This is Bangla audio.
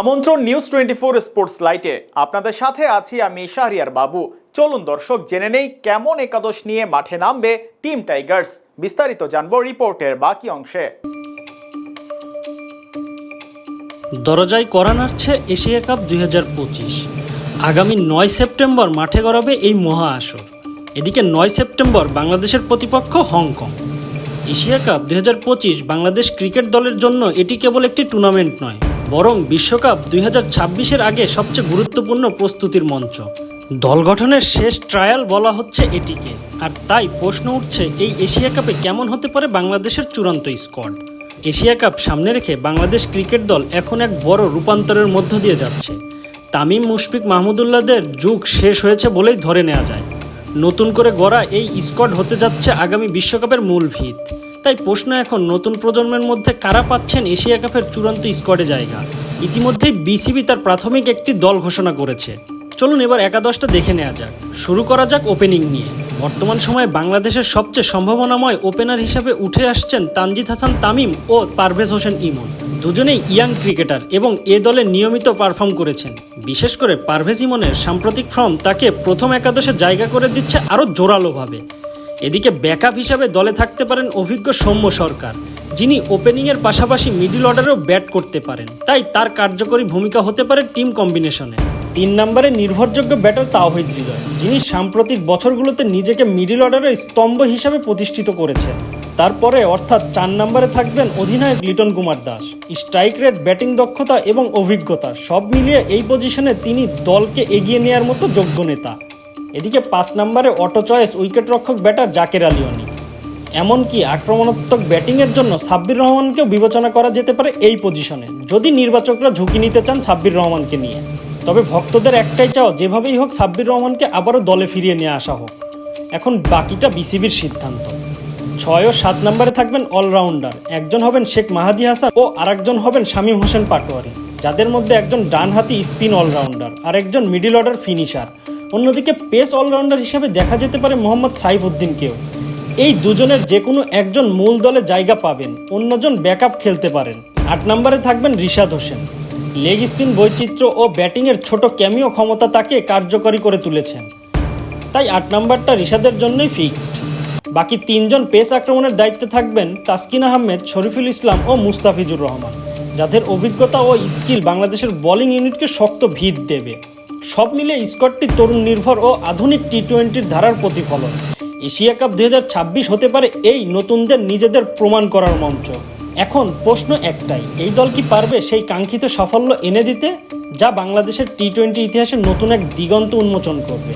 আমন্ত্রণ নিউজ টোয়েন্টি ফোর স্পোর্টস লাইটে আপনাদের সাথে আছি আমি শাহরিয়ার বাবু। চলুন দর্শক, জেনে নেই কেমন একাদশ নিয়ে মাঠে নামবে টিম টাইগার্স বিস্তারিত জানব রিপোর্টের বাকি অংশে। দরজায় করা নাড়ছে এশিয়া কাপ দুই হাজার পঁচিশ। আগামী নয় সেপ্টেম্বর মাঠে গড়াবে এই মহা আসর। এদিকে নয় সেপ্টেম্বর বাংলাদেশের প্রতিপক্ষ হংকং। এশিয়া কাপ দুই হাজার পঁচিশ বাংলাদেশ ক্রিকেট দলের জন্য এটি কেবল একটি টুর্নামেন্ট নয় বরং বিশ্বকাপ দুই হাজার আগে সবচেয়ে গুরুত্বপূর্ণ প্রস্তুতির মঞ্চ। দল গঠনের শেষ ট্রায়াল বলা হচ্ছে এটিকে, আর তাই প্রশ্ন উঠছে এই এশিয়া কাপে কেমন হতে পারে বাংলাদেশের চূড়ান্ত স্কোয়াড। এশিয়া কাপ সামনে রেখে বাংলাদেশ ক্রিকেট দল এখন এক বড় রূপান্তরের মধ্য দিয়ে যাচ্ছে। তামিম মুশফিক মাহমুদুল্লাহদের যুগ শেষ হয়েছে বলেই ধরে নেওয়া যায়। নতুন করে গড়া এই স্কোয়াড হতে যাচ্ছে আগামী বিশ্বকাপের মূল ভিত। তাই প্রশ্ন এখন, নতুন প্রজন্মের মধ্যে কারা পাচ্ছেন এশিয়া কাপের চূড়ান্ত স্কোয়াডে জায়গা? ইতিমধ্যেই বিসিবি তার প্রাথমিক একটি দল ঘোষণা করেছে। চলুন এবার একাদশটা দেখে নেওয়া যাক। শুরু করা যাক ওপেনিং নিয়ে। বর্তমান সময়ে বাংলাদেশের সবচেয়ে সম্ভাবনাময় ওপেনার হিসাবে উঠে আসছেন তানজিদ হাসান তামিম ও পারভেজ হোসেন ইমন। দুজনেই ইয়াং ক্রিকেটার এবং এ দলে নিয়মিত পারফর্ম করেছেন। বিশেষ করে পারভেজ ইমনের সাম্প্রতিক ফর্ম তাকে প্রথম একাদশে জায়গা করে দিচ্ছে আরও জোরালোভাবে। এদিকে ব্যাকআপ হিসাবে দলে থাকতে পারেন অভিজ্ঞ সৌম্য সরকার, যিনি ওপেনিংয়ের পাশাপাশি মিডিল অর্ডারেও ব্যাট করতে পারেন। তাই তার কার্যকরী ভূমিকা হতে পারে টিম কম্বিনেশনে। তিন নম্বরে নির্ভরযোগ্য ব্যাটার তাওহিদ হৃদয়, যিনি সাম্প্রতিক বছরগুলোতে নিজেকে মিডিল অর্ডারের স্তম্ভ হিসাবে প্রতিষ্ঠিত করেছেন। তারপরে অর্থাৎ চার নম্বরে থাকবেন অধিনায়ক Liton Kumar Das. Strike rate, batting দক্ষতা এবং অভিজ্ঞতা সব মিলিয়ে এই পজিশনে তিনি দলকে এগিয়ে নেওয়ার মতো যোগ্য নেতা। এদিকে পাঁচ নম্বরে অটো চয়েস উইকেট রক্ষক ব্যাটার জাকের আলী অনিক এমনকি আক্রমণাত্মক ব্যাটিংয়ের জন্য সাব্বির রহমানকেও বিবেচনা করা যেতে পারে এই পজিশনে, যদি নির্বাচকরা ঝুঁকি নিতে চান সাব্বির রহমানকে নিয়ে। তবে ভক্তদের একটাই চাওয়া, যেভাবেই হোক সাব্বির রহমানকে আবারও দলে ফিরিয়ে নিয়ে আসা হোক। এখন বাকিটা বিসিবির সিদ্ধান্ত। ছয় ও সাত নম্বরে থাকবেন অলরাউন্ডার। একজন হবেন শেখ মাহাদি হাসান ও আরেকজন হবেন শামীম হোসেন পাটোয়ারি, যাদের মধ্যে একজন ডানহাতি স্পিন অলরাউন্ডার আর একজন মিডিল অর্ডার ফিনিশার। অন্যদিকে পেস অলরাউন্ডার হিসেবে দেখা যেতে পারে মোহাম্মদ সাইফ উদ্দিনকেও এই দুজনের যে কোনো একজন মূল দলে জায়গা পাবেন, অন্যজন ব্যাকআপ খেলতে পারেন। আট নম্বরে থাকবেন রিশাদ হোসেন। লেগ স্পিন বৈচিত্র্য ও ব্যাটিংয়ের ছোট ক্যামিও ক্ষমতা তাকে কার্যকরী করে তুলেছেন। তাই আট নম্বরটা রিশাদের জন্যই ফিক্সড। বাকি তিনজন পেস আক্রমণের দায়িত্বে থাকবেন তাসকিন আহমেদ, শরীফুল ইসলাম ও মুস্তাফিজুর রহমান, যাদের অভিজ্ঞতা ও স্কিল বাংলাদেশের বোলিং ইউনিটকে শক্ত ভিত দেবে। সব মিলে স্কটটি তরুণ নির্ভর ও আধুনিক টি টোয়েন্টির ধারার প্রতিফলন। এশিয়া কাপ দু হাজার ছাব্বিশ হতে পারে এই নতুনদের নিজেদের প্রমাণ করার মঞ্চ। এখন প্রশ্ন একটাই, এই দল কি পারবে সেই কাঙ্ক্ষিত সাফল্য এনে দিতে, যা বাংলাদেশের টি টোয়েন্টি ইতিহাসে নতুন এক দিগন্ত উন্মোচন করবে?